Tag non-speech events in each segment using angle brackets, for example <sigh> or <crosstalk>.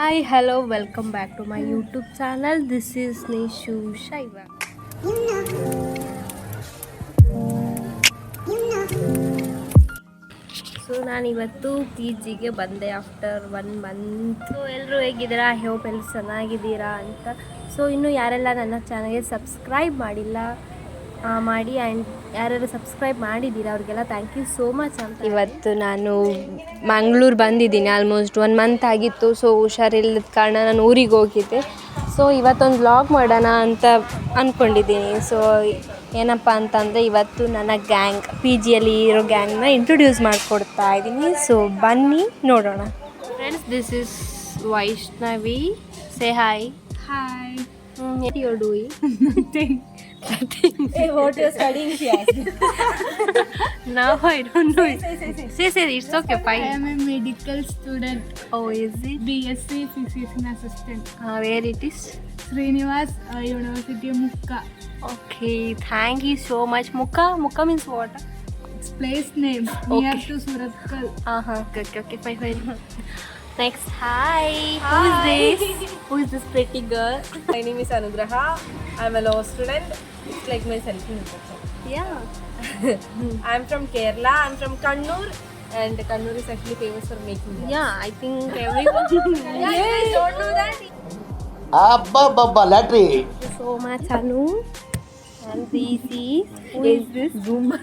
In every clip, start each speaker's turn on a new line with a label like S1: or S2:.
S1: Hi hello welcome back to my YouTube channel this is Nishu Shaiva so ನಾನಿವತ್ತು P ಜಿಗೆ ಬಂದೆ after one month so ಎಲ್ಲರೂ ಹೇಗಿದ್ದೀರಾ? Hope ಎಲ್ಲರೂ ಚೆನ್ನಾಗಿದ್ದೀರಾ ಅಂತ. ಸೊ ಇನ್ನು ಯಾರೆಲ್ಲ ನನ್ನ ಚಾನಲ್ಗೆ ಸಬ್ಸ್ಕ್ರೈಬ್ ಮಾಡಿಲ್ಲ ಮಾಡಿ ಆ್ಯಂಡ್ ಯಾರು ಸಬ್ಸ್ಕ್ರೈಬ್ ಮಾಡಿದ್ದೀರ ಅವ್ರಿಗೆಲ್ಲ ಥ್ಯಾಂಕ್ ಯು ಸೋ ಮಚ್ ಅಂತ. ಇವತ್ತು ನಾನು ಮಂಗಳೂರು ಬಂದಿದ್ದೀನಿ ಆಲ್ಮೋಸ್ಟ್ ಒನ್ ಮಂತ್ ಆಗಿತ್ತು ಸೊ ಹುಷಾರಿಲ್ಲದ ಕಾರಣ ನಾನು ಊರಿಗೆ ಹೋಗಿದ್ದೆ. ಸೊ ಇವತ್ತೊಂದು ವ್ಲಾಗ್ ಮಾಡೋಣ ಅಂತ ಅಂದ್ಕೊಂಡಿದ್ದೀನಿ ಸೊ ಏನಪ್ಪ ಅಂತಂದರೆ ಇವತ್ತು ನನ್ನ ಗ್ಯಾಂಗ್ ಪಿ ಜಿಯಲ್ಲಿ ಇರೋ ಗ್ಯಾಂಗ್ನ ಇಂಟ್ರೊಡ್ಯೂಸ್ ಮಾಡಿಕೊಡ್ತಾ ಇದ್ದೀನಿ. ಸೊ ಬನ್ನಿ ನೋಡೋಣ. Friends this is Vaishnavi say hi
S2: Hi. <laughs>
S1: you're doing
S2: what you're studying, she asked.
S1: now I don't know it. say say it's okay
S2: I
S1: fine
S2: am a medical student,
S1: oh is it
S2: BSc Physician Assistant,
S1: uh, where it is
S2: Srinivas uh, University Mukka.
S1: okay thank you so much mukha mukha means what
S2: It's place name near
S1: Okay.
S2: to Suratkal.
S1: uh-huh okay okay, okay fine fine next hi who is this who is this pretty girl
S3: My name is Anugraha. I'm a law student. It's like my self introduction.
S1: yeah
S3: I'm from Kerala. I'm from Kannur. And Kannur is actually famous for making law.
S1: yeah i think everyone
S3: Yes, don't know that.
S4: Abba Baba Latri.
S1: so much anu and this is who is this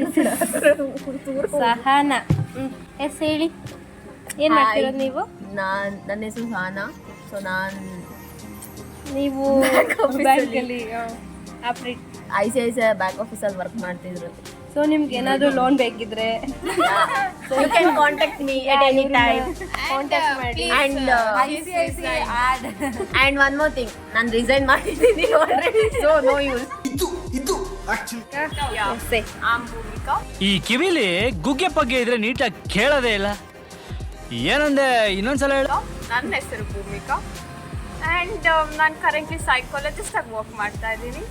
S1: this is Sahana hmm yes ಹೇಳಿ ಏನ್ ಮಾಡ್ತಿರೋದು ನೀವು
S5: ನಾನ್ ನನ್ನ ಹೆಸರು Sana so ನಾನು
S1: ನೀವು ಬ್ಯಾಂಕಲ್ಲಿ
S5: I C I C I bank ಆಫೀಸಲ್ಲಿ ವರ್ಕ್ ಮಾಡ್ತಿದ್ರು.
S1: ಸೊ ನಿಮ್ಗೆ ಏನಾದರೂ ಲೋನ್ ಬೇಕಿದ್ರೆ?
S5: You can contact me at any time
S1: contact ಮಾಡಿ
S5: and and one more thing ನಾನು ರಿಸೈನ್ ಮಾಡಿದ್ದೀನಿ ಆಲ್ರೆಡಿ ಸೊ ನೋ ಯೂಸ್
S6: ಈ ಕಿವಿಲಿ ಗುಗ್ಗೆ ಪಗ್ಗೆ ಇದ್ರೆ ನೀಟಾಗಿ ಕೇಳೋದೇ ಇಲ್ಲ. ಏನಂದೆ? ಇನ್ನೊಂದ್ಸಲ ಹೇಳು.
S7: ನನ್ನ ಹೆಸರು ಭೂಮಿಕಾ. ಆ್ಯಂಡ್ ನಾನು ಕರೆಂಟ್ಲಿ ಸೈಕಾಲಜಿಸ್ಟ್ ಆಗಿ ವರ್ಕ್ ಮಾಡ್ತಾ ಇದ್ದೀನಿ.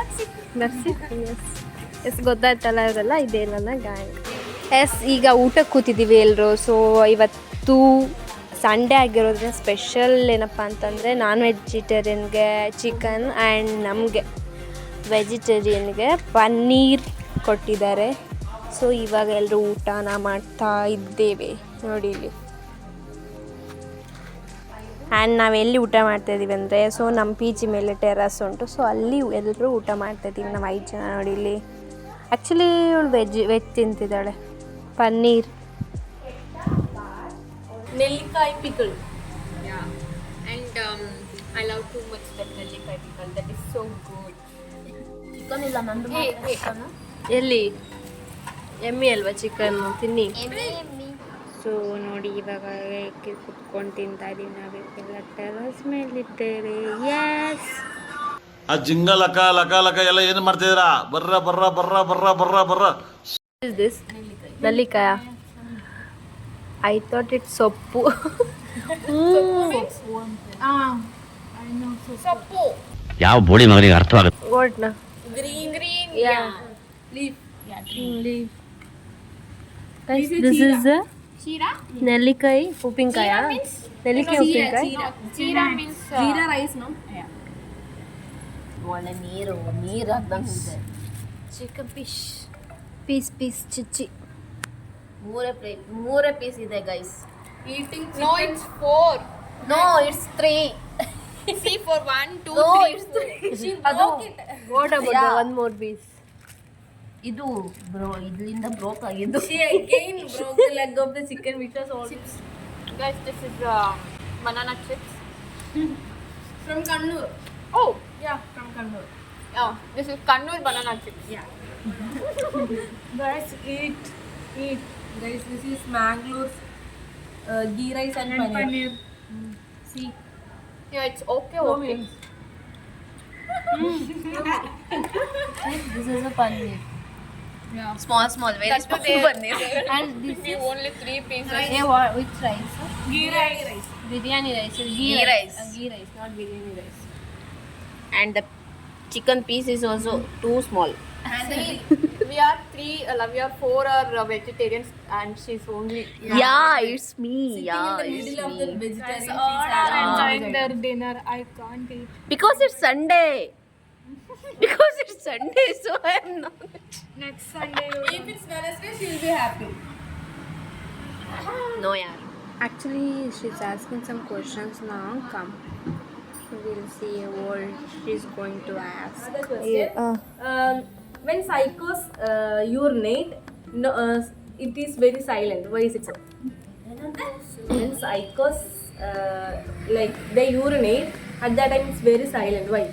S1: ಎಸ್ ಎಸ್ ಗೊತ್ತಾಯ್ತಲ್ಲ ಅದೆಲ್ಲ ಇದೇ ನನ್ನ ಗ್ಯಾಂಗ್ ಎಸ್ ಈಗ ಊಟಕ್ಕೆ ಕೂತಿದ್ದೀವಿ ಎಲ್ಲರೂ ಸೊ ಇವತ್ತು ಸಂಡೇ ಆಗಿರೋದ್ರಿಂದ ಸ್ಪೆಷಲ್ ಏನಪ್ಪ ಅಂತಂದರೆ ನಾನ್ ವೆಜಿಟೇರಿಯನ್ಗೆ ಚಿಕನ್ ಆ್ಯಂಡ್ ನಮಗೆ ವೆಜಿಟೇರಿಯನ್ಗೆ ಪನ್ನೀರ್ ಕೊಟ್ಟಿದ್ದಾರೆ. ಸೊ ಇವಾಗ ಎಲ್ಲರೂ ಊಟನ ಮಾಡ್ತಾ ಇದ್ದೇವೆ. ನೋಡಿ ಇಲ್ಲಿ. ಆ್ಯಂಡ್ ನಾವು ಎಲ್ಲಿ ಊಟ ಮಾಡ್ತಾ ಇದ್ದೀವಿ ಅಂದರೆ ಸೊ ನಮ್ಮ ಪಿ ಜಿ ಮೇಲೆ ಟೆರಸ್ ಉಂಟು. ಸೊ ಅಲ್ಲಿ ಎಲ್ಲರೂ ಊಟ ಮಾಡ್ತಾ ಇದ್ದೀವಿ ನಾವು ಐದು ಜನ ನೋಡಿ ಇಲ್ಲಿ. ಆ್ಯಕ್ಚುಲಿ ಇವಳು veg veg ತಿಂತಿದ್ದಾಳೆ. Paneer.
S7: Nellikai pickle and I love to much that nellikai pickle that is so good
S5: chicken ಇಲ್ಲ ನಂದು
S1: ಎಲ್ಲಿ? ಎಮ್ಮಿ ಅಲ್ವಾ ಚಿಕನ್? ತಿನ್ನಿ. ಸೊ ನೋಡಿ ಇವಾಗ ಕುತ್ಕೊಂಡು ತಿಂತಾ ಇದೀವಿ ನಾವೆಲ್ಲ ಟೆರಸ್ ಮೇಲಿದ್ದೇವೆ. ಎಸ್
S4: ಆ ಜಿಂಗ ಲಕ ಲಕ ಲಕ ಎಲ್ಲ ಏನು ಮಾಡ್ತಿದ್ದೀರಾ? ಬರ್ರ ಬರ್ರ ಬರ್ರ ಬರ್ರ ಬರ್ರ ಬರ್ರ.
S1: Is this ನಲ್ಲಿಕಾಯ? I thought it ಸೊಪ್ಪು.
S7: ಸೊಪ್ಪು
S8: ಯಾವ ಬೋಡಿ ಮಗನಿಗೆ ಅರ್ಥವಾಗುತ್ತೆ?
S7: Green
S1: green
S7: leaf
S1: leaf leaf. This is
S7: jeera
S1: ನೆಲ್ಲಿಕಾಯಿ ಉಪ್ಪಿನಕಾಯ ನೆಲ್ಲಿಕಾಯಿ ಉಪ್ಪಿನಕಾಯಿ
S7: jeera means
S3: Jeera rice, no?
S5: ಒಳ್ಳೆ ನೀರು ನೀರು ಹಾಕ್ದಂಗೆ
S1: ಚಿಕನ್ ಫಿಶ್ ಪೀಸ್ ಪೀಸ್ ಚಿಚ್ಚಿ
S5: ಮೂರೇ ಪ್ಲೇಟ್ ಮೂರೇ ಪೀಸ್ ಇದೆ
S7: guys eating
S5: no it's four
S7: no it's three see
S5: for
S7: one
S5: two three
S1: ಅದು ಅಬೌಟ್ ಒನ್ ಮೋರ್ ಪೀಸ್
S5: ಇದು ಬ್ರೋ ಇದ್ರಿಂದ ಬ್ರೋಕ್ ಆಗಿದ್ದು
S3: Again, broke the leg of the chicken which was all
S7: guys this is banana chips
S3: from Kannur.
S7: Oh
S3: Yeah, from Kannur.
S7: This is Kannur banana chips <laughs>
S3: Guys, eat, eat. Guys, this is Mangalore's uh, ghee rice and,
S2: and
S3: paneer.
S2: paneer.
S3: See,
S7: Yeah, it's okay,
S3: no
S7: okay.
S3: means. <laughs> <laughs>
S5: This is a paneer
S2: Yeah.
S5: Small, small, very
S7: That's small. They, <laughs>
S1: and this
S7: is only three pieces.
S1: Yeah, what, which rice?
S2: Ghee rice. rice.
S1: Biryani rice. Ghee,
S5: ghee
S1: rice.
S5: rice.
S1: Uh, ghee rice, not biryani rice.
S5: And the chicken piece is also too small.
S7: And we, <laughs> we are three, uh, we are four are uh, vegetarians, and she's only.
S5: Yeah, yeah it's me. Sitting yeah, in the middle of me. the vegetarian.
S2: All are enjoying their dinner. I can't eat.
S5: Because it's Sunday. <laughs> Because it's Sunday, so I am not.
S2: Next Sunday.
S3: if it's Wednesday, she'll be happy.
S5: No, yeah.
S1: Actually, she's asking some questions now. Come. We'll see what she's going to ask.
S3: Another question. Yeah. Uh. Um, when psychos uh, urinate, no, uh, it is very silent. Why is it so? when psychos uh, like they urinate, at that time it's very silent. Why?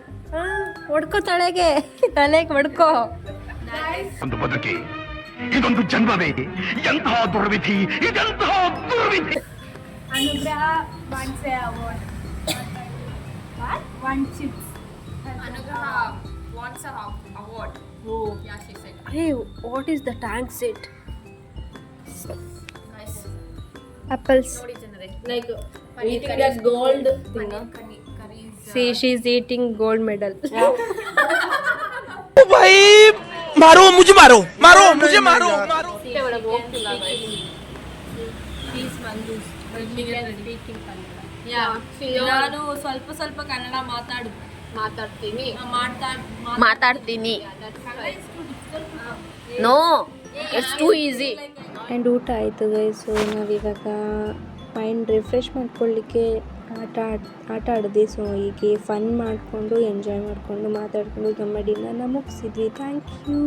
S1: ಹೊಡ್ಕೋ ತಲೆಗೆ ತಲೆಗೆ ಹೊಡ್ಕೋ
S8: ಒಂದು ಬದುಕಿ ಇದೊಂದು ಜನ್ಮವೇ ಎಂತಹ ದುರ್ವಿಧಿ ಇದೆಂತಹ ದುರ್ವಿಧಿ
S2: Anugraha wants a award. What? One chips.
S7: Anugraha wants a award. Oh, yeah, she said.
S1: Hey, what is the tank sit?
S7: Nice.
S1: Apples.
S3: Like eating that gold thing. huh?
S7: Curry, curry is.
S1: See, she's eating gold medal.
S9: भाई मारो मुझे मारो मारो मुझे मारो मारो
S7: Yeah, she
S3: ನಾನು ಸ್ವಲ್ಪ ಸ್ವಲ್ಪ ಕನ್ನಡ ಮಾತಾಡು
S7: ಮಾತಾಡ್ತೀನಿ
S3: ಮಾತಾಡ್
S5: ಮಾತಾಡ್ತೀನಿ no it's too easy
S1: and ಊಟ ಆಯಿತು ಸೊ ನಾವಿವಾಗ ಮೈಂಡ್ ರಿಫ್ರೆಶ್ ಮಾಡ್ಕೊಳ್ಳಿಕ್ಕೆ ಆಟ ಆಡ್, ಆಟ ಆಡಿದ್ವಿ ಸೊ ಹೀಗೆ ಫನ್ ಮಾಡಿಕೊಂಡು ಎಂಜಾಯ್ ಮಾಡಿಕೊಂಡು ಮಾತಾಡಿಕೊಂಡು ನಮಗೆ ಮುಗಿಸಿದ್ವಿ. Thank you